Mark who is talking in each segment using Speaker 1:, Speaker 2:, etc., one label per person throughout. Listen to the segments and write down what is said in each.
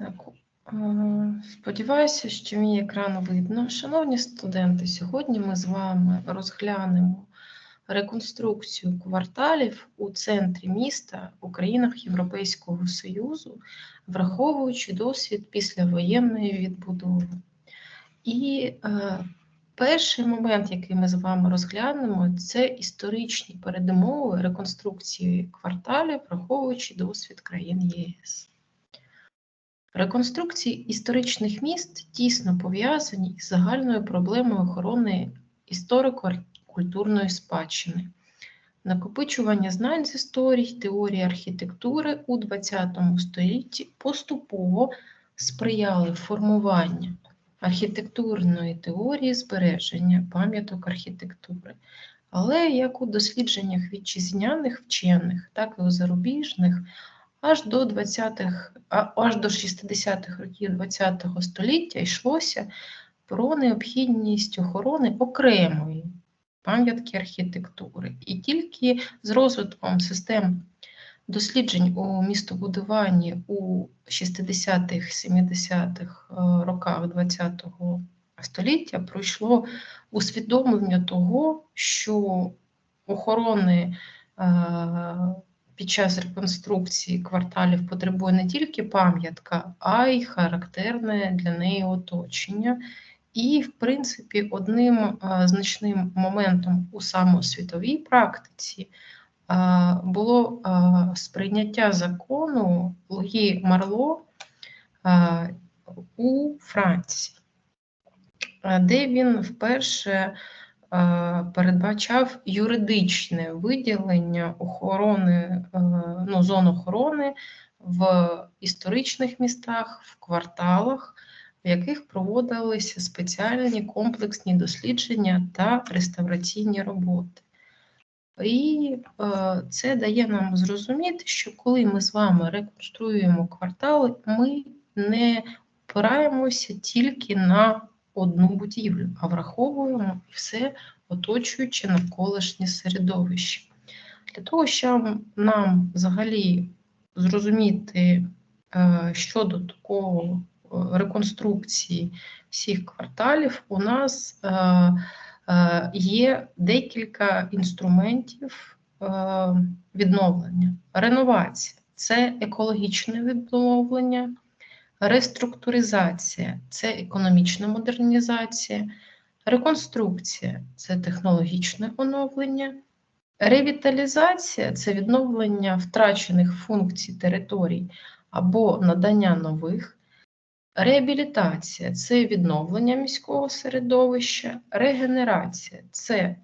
Speaker 1: Так, е, сподіваюся, що мій екран видно. Шановні студенти, сьогодні ми з вами розглянемо реконструкцію кварталів у центрі міста у країнах Європейського Союзу, враховуючи досвід післявоєнної відбудови. І е, перший момент, який ми з вами розглянемо, це історичні передумови реконструкції кварталів, враховуючи досвід країн ЄС. Реконструкції історичних міст тісно пов'язані із загальною проблемою охорони історико-культурної спадщини, накопичування знань з історії, теорії архітектури у ХХ столітті поступово сприяли формуванню архітектурної теорії збереження пам'яток архітектури. Але як у дослідженнях вітчизняних вчених, так і у зарубіжних, аж до 20-х, аж до 60-х років ХХ століття йшлося про необхідність охорони окремої пам'ятки архітектури. І тільки з розвитком систем досліджень у містобудуванні у 60-х, 70-х е, роках ХХ століття пройшло усвідомлення того, що охорони е, під час реконструкції кварталів потребує не тільки пам'ятка, а й характерне для неї оточення. І, в принципі, одним е, значним моментом у самосвітовій практиці е, було е, сприйняття закону Луї Марло у Франції, де він вперше передбачав юридичне виділення охорони, е, ну, зон охорони в історичних містах, в кварталах, в яких проводилися спеціальні комплексні дослідження та реставраційні роботи. І е, це дає нам зрозуміти, що коли ми з вами реконструюємо квартали, ми не опираємося тільки на одну будівлю, а враховуємо все оточуючи навколишнє середовище. Для того, щоб нам взагалі зрозуміти е, щодо такого е, реконструкції всіх кварталів, у нас е, є декілька інструментів відновлення. Реновація це екологічне відновлення. Реструктуризація це економічна модернізація, реконструкція це технологічне оновлення, ревіталізація це відновлення втрачених функцій територій або надання нових, реабілітація це відновлення міського середовища, регенерація це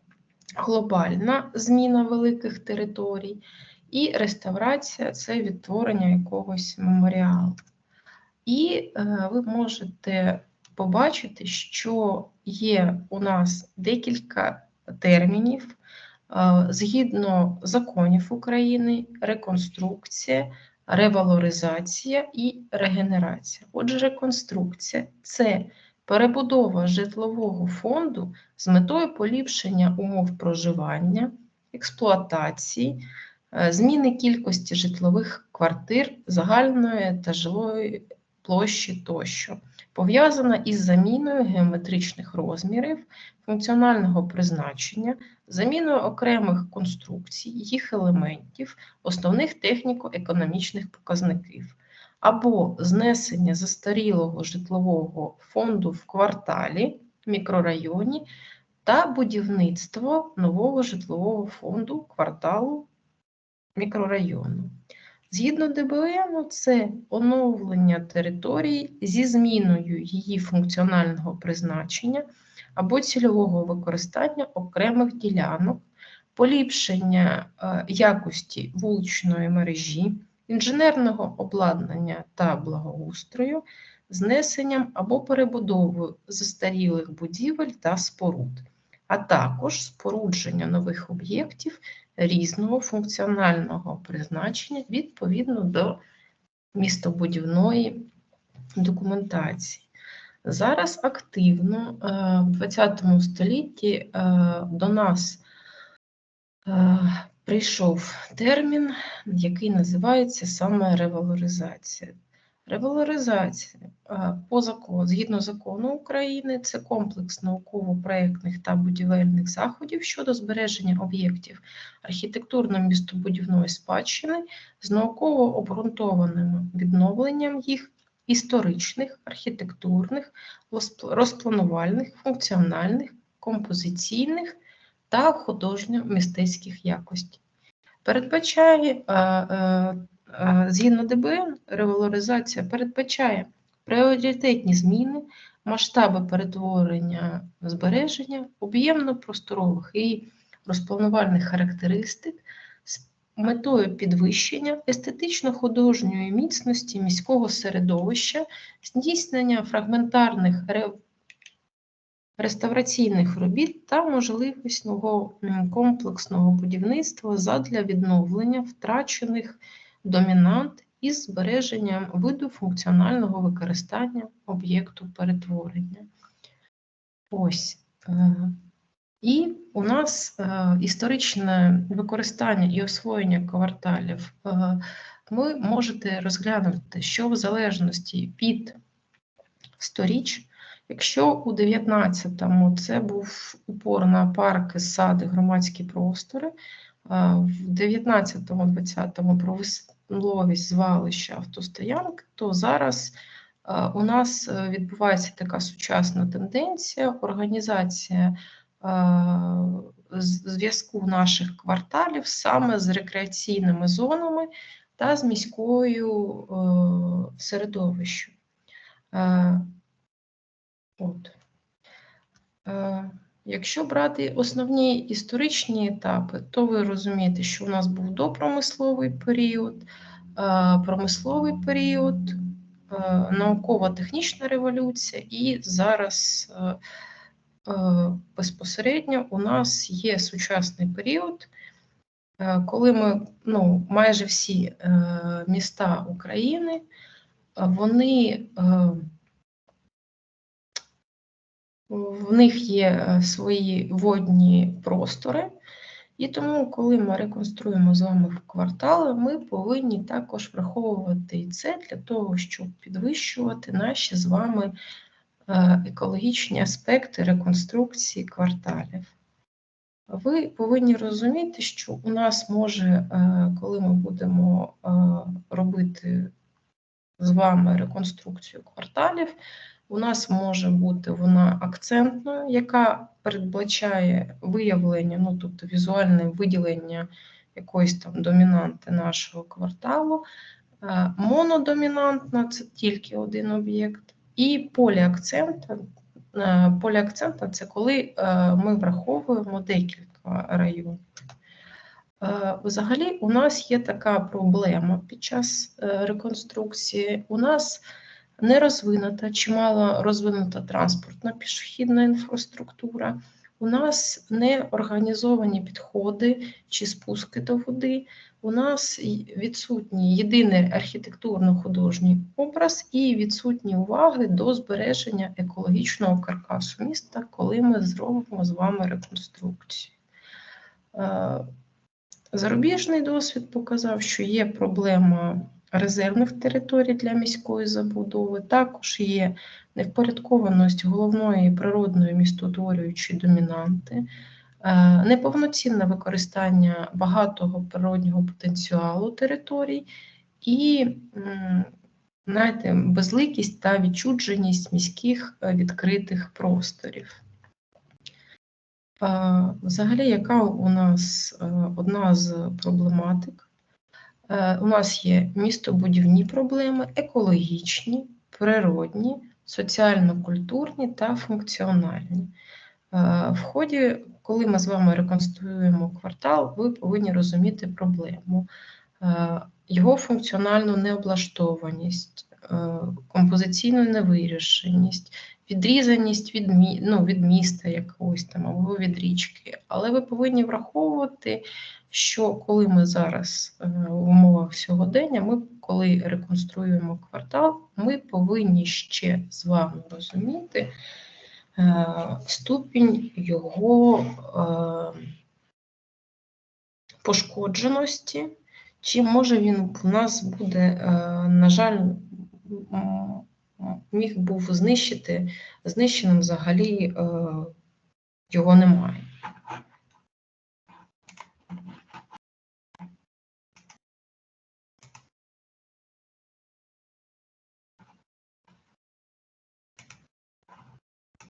Speaker 1: глобальна зміна великих територій, і реставрація це відтворення якогось меморіалу. І е, ви можете побачити, що є у нас декілька термінів е, згідно законів України, реконструкція, ревалоризація і регенерація. Отже, реконструкція це перебудова житлового фонду з метою поліпшення умов проживання, експлуатації, е, зміни кількості житлових квартир загальної та жилої площі тощо, пов'язана із заміною геометричних розмірів, функціонального призначення, заміною окремих конструкцій, їх елементів, основних техніко-економічних показників, або знесення застарілого житлового фонду в кварталі, мікрорайоні та будівництво нового житлового фонду кварталу мікрорайону. Згідно ДБН, це оновлення території зі зміною її функціонального призначення або цільового використання окремих ділянок, поліпшення е, якості вуличної мережі, інженерного обладнання та благоустрою, знесенням або перебудовою застарілих будівель та споруд, а також спорудження нових об'єктів різного функціонального призначення відповідно до містобудівної документації. Зараз активно е, в ХХ столітті е, до нас е, прийшов термін, який називається саме ревалоризація. Ревалоризація е, по закону, згідно закону України, це комплекс науково-проєктних та будівельних заходів щодо збереження об'єктів архітектурно-містобудівної спадщини з науково обґрунтованим відновленням їх історичних, архітектурних, розпланувальних, функціональних, композиційних та художньо-мистецьких якостей. Передбачає Е, Згідно ДБН, ревалоризація передбачає пріоритетні зміни, масштаби перетворення збереження, об'ємно-просторових і розпланувальних характеристик з метою підвищення естетично-художньої міцності міського середовища, здійснення фрагментарних реставраційних робіт та можливісного м, комплексного будівництва задля відновлення втрачених домінант із збереженням виду функціонального використання об'єкту перетворення. Ось. е, І у нас е, історичне використання і освоєння кварталів. е, Ви можете розглянути, що в залежності від сторіч, якщо у 19-му це був упор на парки, сади, громадські простори, в 19-20-му промисловість звалища автостоянки, то зараз е, у нас е, відбувається така сучасна тенденція, організація е, зв'язку наших кварталів саме з рекреаційними зонами та з міською середовищем. От. Якщо брати основні історичні етапи, то ви розумієте, що у нас був допромисловий період, е, промисловий період, е, науково-технічна революція, і зараз е, безпосередньо у нас є сучасний період, коли ми ну, майже всі міста України вони. В них є е, свої водні простори, і тому, коли ми реконструємо з вами квартали, ми повинні також враховувати це для того, щоб підвищувати наші з вами е, екологічні аспекти реконструкції кварталів. Ви повинні розуміти, що у нас може, е, коли ми будемо робити з вами реконструкцію кварталів, у нас може бути вона акцентною, яка передбачає виявлення, ну тобто візуальне виділення якоїсь там домінанти нашого кварталу. Е, Монодомінантна це тільки один об'єкт, і поліакцентна. е, Поліакцентна це коли е, ми враховуємо декілька районів. Взагалі, у нас є така проблема під час реконструкції. У нас не розвинута чи мало розвинута транспортна пішохідна інфраструктура. У нас не організовані підходи чи спуски до води. У нас відсутній єдиний архітектурно-художній образ і відсутні уваги до збереження екологічного каркасу міста, коли ми зробимо з вами реконструкцію. Е, Зарубіжний досвід показав, що є проблема резервних територій для міської забудови, також є невпорядкованість головної природної містотворюючої домінанти, е, неповноцінне використання багатого природнього потенціалу територій і знаєте, безликість та відчудженість міських е, відкритих просторів. Е, Взагалі, яка у нас одна з проблематик? Е, У нас є містобудівні проблеми, екологічні, природні, соціально-культурні та функціональні. Е, В ході, коли ми з вами реконструюємо квартал, ви повинні розуміти проблему, е, його функціональну необлаштованість, композиційну невирішеність, відрізаність від, мі- ну, від міста якогось там або від річки. Але ви повинні враховувати, що коли ми зараз е, в умовах сьогодення, ми коли реконструюємо квартал, ми повинні ще з вами розуміти е, ступінь його е, пошкодженості, чи може він у нас буде, на жаль, міг був знищити, знищеним взагалі е, його немає.